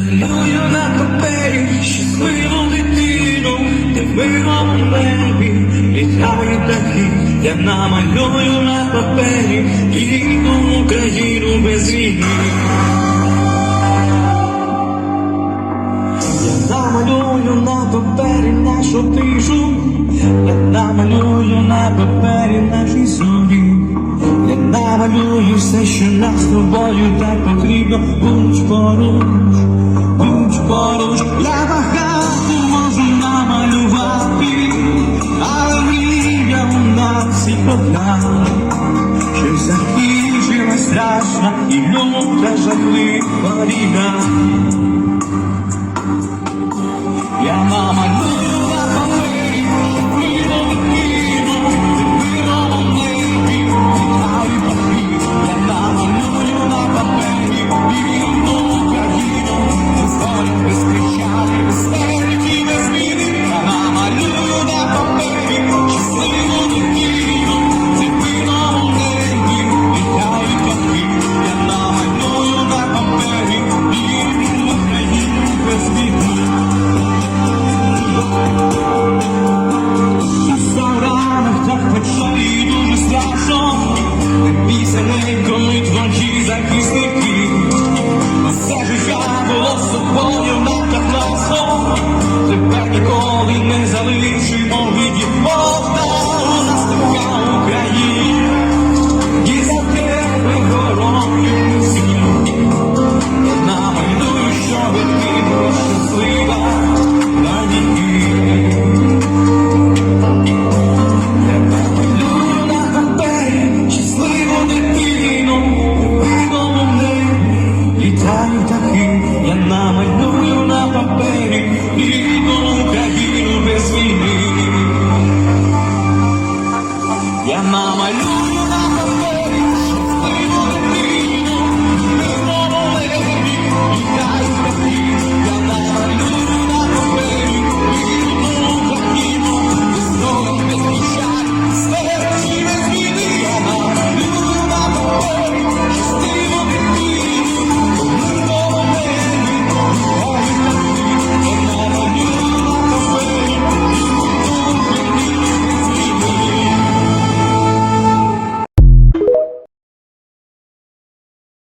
Малюю на папері щасливу дитину, ти в мирному небі, літають такі, я намалюю на папері рідну Україну без війни. Я намалюю на папері нашу тишу, я намалюю на папері наші сумні. Я намалюю все, що нас тобою так потрібно, будь поруч. одна, що закінчила страшна і люта жахлива війна. вільну країну без війни. Я намалюю.